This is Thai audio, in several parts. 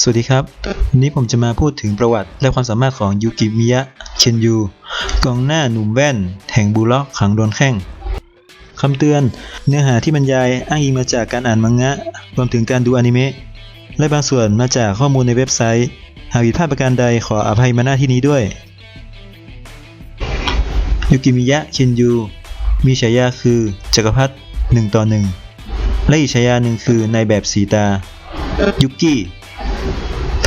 สวัสดีครับ วันนี้ผมจะมาพูดถึงประวัติและความสามารถของยูกิมิยะ เคนยู กองหน้าหนุ่มแว่น แห่งบูล็อกขังโดนแข้งคำเตือน เนื้อหาที่บรรยายอ้างอิงมาจากการอ่านมังงะ รวมถึงการดูอนิเมะ และบางส่วนมาจากข้อมูลในเว็บไซต์ หากผิดพลาดประการใดขออภัยมาณที่นี้ด้วย ยูกิมิยะ เคนยู มีฉายาคือจักรพรรดิหนึ่งต่อหนึ่งและอีกฉายาหนึ่งคือนายแบบสีตา ยุกิ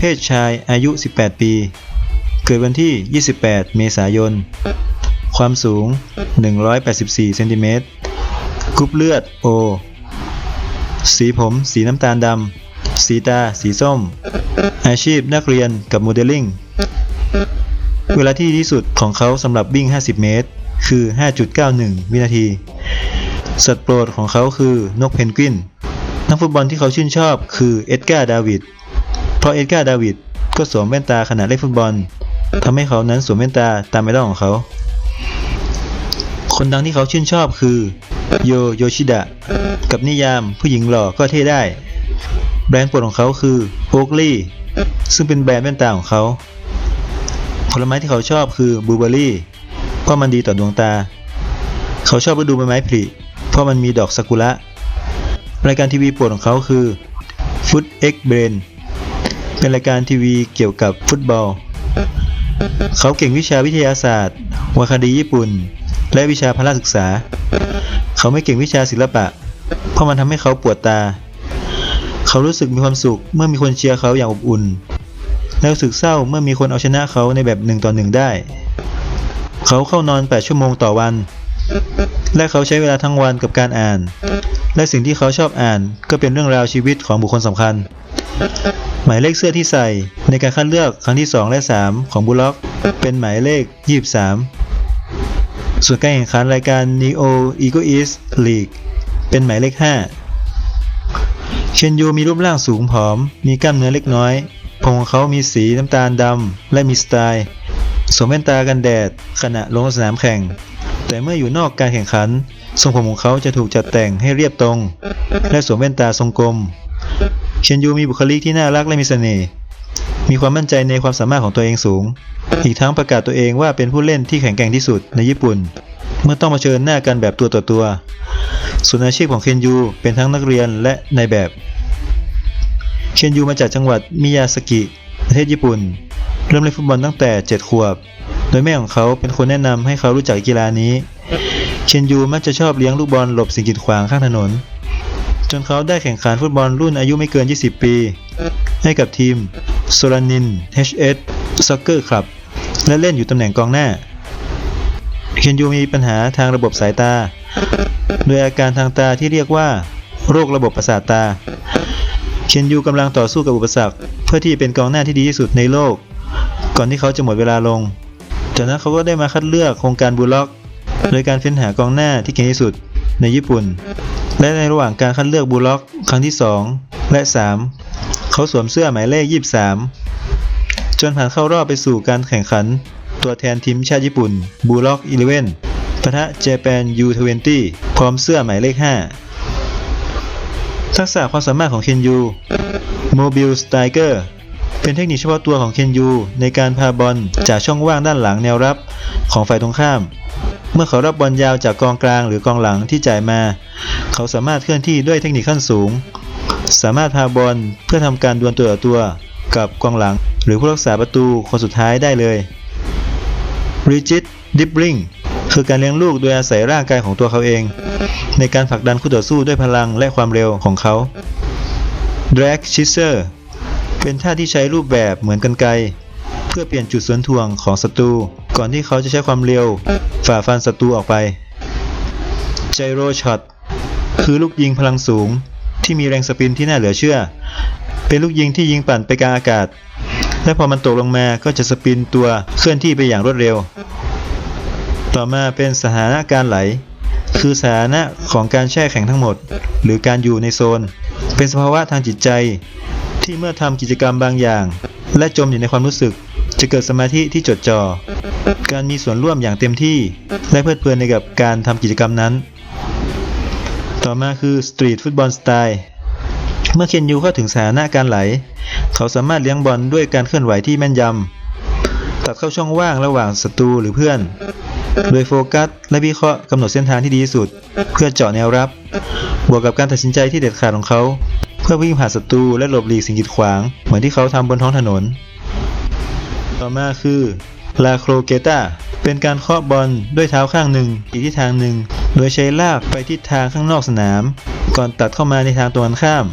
เพศชายอายุ 18 ปี เกิดวันที่ 28 เมษายน ความสูง 184 เซนติเมตรกรุ๊ปเลือด O สีผม สีน้ำตาลดำ สีตา สีส้ม อาชีพนักเรียนกับโมเดลลิ่ง เวลาที่ดีที่สุดของเขาสำหรับวิ่ง 50 เมตร คือ 5.91 วินาที สัตว์โปรดของเขาคือนกเพนกวิน นักฟุตบอลที่เขาชื่นชอบคือเอ็ดการ์ ดาวิด ราะเอ็ดการ์ดาวิดก็สวมแว่นตาขณะเล่นฟุตบอลทำให้เขานั้นสวมแว่นตาตามไอดอลของเขา คนดังที่เขาชื่นชอบคือโยโยชิดะกับนิยามผู้หญิงหล่อก็เท่ได้ แบรนด์โปรดของเขาคือโอกลี่ซึ่งเป็นแบรนด์แว่นตาของเขา ผลไม้ที่เขาชอบคือบลูเบอรี่เพราะมันดีต่อดวงตา เขาชอบฤดูใบไม้ผลิเพราะมันมีดอกซากุระรายการทีวีโปรดของเขาคือ Foot X Brain เเป็นรายการทีวีเกี่ยวกับฟุตบอล เขาเก่งวิชาวิทยาศาสตร์วรรณคดีญี่ปุ่น และวิชาพละศึกษา เขาไม่เก่งวิชาศิลปะ เพราะมันทำให้เขาปวดตา เขารู้สึกมีความสุขเมื่อมีคนเชียร์เขาอย่างอบอุ่น และรู้สึกเศร้าเมื่อมีคนเอาชนะเขาในแบบหนึ่งต่อหนึ่งได้ เขาเข้านอน 8 ชั่วโมงต่อวัน และเขาใช้เวลาทั้งวันกับการอ่าน และสิ่งที่เขาชอบอ่านก็เป็นเรื่องราวชีวิตของบุคคลสำคัญ หมายเลขเสื้อที่ใส่ ในการคัดเลือกครั้งที่ 2 และ 3 ของบุล็อก เป็นหมายเลข 23 ส่วนการแข่งขันรายการ Neo Ego East League เป็นหมายเลข 5 เชนยูมีรูปร่างสูงผอม มีกล้ามเนื้อเล็กน้อย ผมของเขามีสีน้ำตาลดำและมีสไตล์สวมแว่นตากันแดดขณะลงสนามแข่ง แต่เมื่ออยู่นอกการแข่งขัน ทรงผมของเขาจะถูกจัดแต่งให้เรียบตรง และสวมแว่นตาทรงกลม เชนยูมีบุคลิกที่น่ารักและมีเสน่ห์ มีความมั่นใจในความสามารถของตัวเองสูง อีกทั้งประกาศตัวเองว่าเป็นผู้เล่นที่แข็งแกร่งที่สุดในญี่ปุ่น เมื่อต้องมาเชิญหน้ากันแบบตัวต่อตัว ส่วนอาชีพของเคนยูเป็นทั้งนักเรียนและนายแบบ เคนยูมาจากจังหวัดมิยาสกิประเทศญี่ปุ่น เริ่มเล่นฟุตบอลตั้งแต่ 7 ขวบ โดยแม่ของเขาเป็นคนแนะนำให้เขารู้จักกีฬานี้ เคนยูมักจะชอบเลี้ยงลูกบอลหลบสิ่งกีดขวางข้างถนน จนเขาได้แข่งขันฟุตบอลรุ่นอายุไม่เกิน 20 ปี ให้กับทีมโซลานิน HS Soccer Club และเล่นอยู่ตำแหน่งกองหน้า เคนยูมีปัญหาทางระบบสายตา โดยอาการทางตาที่เรียกว่า โรคระบบประสาทตา เคนยูกำลังต่อสู้กับอุปสรรค เพื่อที่จะเป็นกองหน้าที่ดีที่สุดในโลก ก่อนที่เขาจะหมดเวลาลง จากนั้นเขาก็ได้มาคัดเลือกโครงการบูล็อก โดยการเฟ้นหากองหน้าที่เก่งที่สุดในญี่ปุ่น และในระหว่างการคัดเลือกบูล็อกครั้งที่ 2 และ 3 เขาสวมเสื้อหมายเลข 23 จนผ่านเข้ารอบไปสู่การแข่งขัน ตัวแทนทีมชาติญี่ปุ่นบูล็อก11ปะทะเจแปน U20 พร้อมเสื้อหมายเลข 5 ทักษะความสามารถของเคนยูโมบิลสไตเกอร์เป็นเทคนิคเฉพาะตัวของเคนยูในการพาบอลจากช่องว่างด้านหลังแนวรับของฝ่ายตรงข้าม เมื่อเขารับบอลยาวจากกองกลางหรือกองหลังที่จ่ายมา เขาสามารถเคลื่อนที่ด้วยเทคนิคขั้นสูง สามารถพาบอลเพื่อทำการดวลตัวต่อตัวกับกองหลัง หรือผู้รักษาประตูคนสุดท้ายได้เลย Rigid Dribbling คือการเลี้ยงลูกโดยอาศัยร่างกายของตัวเขาเอง ในการผลักดันคู่ต่อสู้ด้วยพลังและความเร็วของเขา Drag Scissor เป็นท่าที่ใช้รูปแบบเหมือนกันไก เพื่อเปลี่ยนจุดสวนทวงของศัตรู ก่อนที่เขาจะใช้ความเร็ว ฝ่าฟันศัตรูออกไป Gyro Shot คือลูกยิงพลังสูงที่มีแรงสปินที่น่าเหลือเชื่อ เป็นลูกยิงที่ยิงปั่นไปกลางอากาศ และพอมันตกลงมาก็จะสปินตัวเคลื่อนที่ไปอย่างรวดเร็ว ต่อมาเป็นสถานะการไหล คือสถานะของการแช่แข็งทั้งหมด หรือการอยู่ในโซน เป็นสภาวะทางจิตใจ ที่เมื่อทำกิจกรรมบางอย่าง และจมอยู่ในความรู้สึก จะเกิดสมาธิที่จดจ่อ การมีส่วนร่วมอย่างเต็มที่ และเพลิดเพลินในกับการทำกิจกรรมนั้น ต่อมาคือสตรีทฟุตบอลสไตล์เมื่อเคนยูเข้าถึงสถานะการไหล เขาสามารถเลี้ยงบอลด้วยการเคลื่อนไหวที่แม่นยำ ตัดเข้าช่องว่างระหว่างศัตรูหรือเพื่อน โดยโฟกัสและวิเคราะห์กำหนดเส้นทางที่ดีที่สุด เพื่อเจาะแนวรับ บวกกับการตัดสินใจที่เด็ดขาดของเขา เพื่อวิ่งผ่านศัตรูและหลบหลีกสิ่งกีดขวาง เหมือนที่เขาทำบนท้องถนน ต่อมาคือลาโครเกตาเป็นการเคาะบอลด้วยเท้าข้างหนึ่งอีกทิศทางหนึ่ง โดยใช้ลากไปทิศทางข้างนอกสนาม ก่อนตัดเข้ามาในทางตรงกันข้าม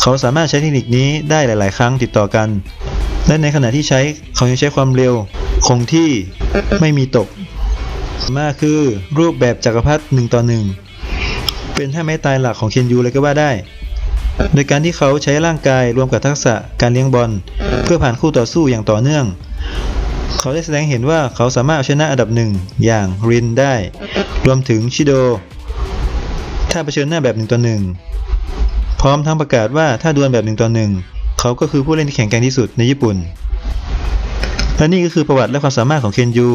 เขาสามารถใช้เทคนิคนี้ได้หลาย ๆ ครั้งติดต่อกัน และในขณะที่ใช้เขายังใช้ความเร็ว คงที่ไม่มีตกต่อมาคือรูปแบบจักรพรรดิหนึ่งต่อหนึ่งเป็นท่าไม้ตายหลักของเคนยูเลยก็ว่าได้ โดยการที่เขาใช้ร่างกายรวมกับทักษะการเลี้ยงบอล เพื่อผ่านคู่ต่อสู้อย่างต่อเนื่อง เขาได้แสดงเห็นว่าเขาสามารถเอาชนะอันดับหนึ่งอย่างรินได้ รวมถึงชิโด ถ้าเผชิญหน้าแบบหนึ่งต่อหนึ่งพร้อมทั้งประกาศว่าถ้าดวลแบบหนึ่งต่อหนึ่งเขาก็คือผู้เล่นที่แข็งแกร่งที่สุดในญี่ปุ่นและนี่ก็คือประวัติและความสามารถของเคนยู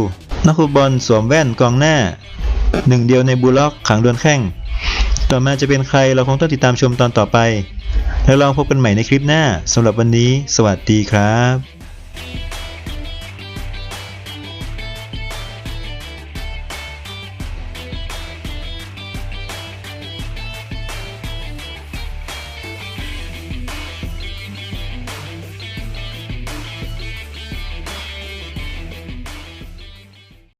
นักฟุตบอลสวมแว่นกองหน้าหนึ่งเดียวในบูลล็อกขังดวลแข้งต่อมาจะเป็นใครเราคงต้องติดตามชมตอนต่อไป แล้วลองพบกันใหม่ในคลิปหน้าสำหรับวันนี้ สวัสดีครับ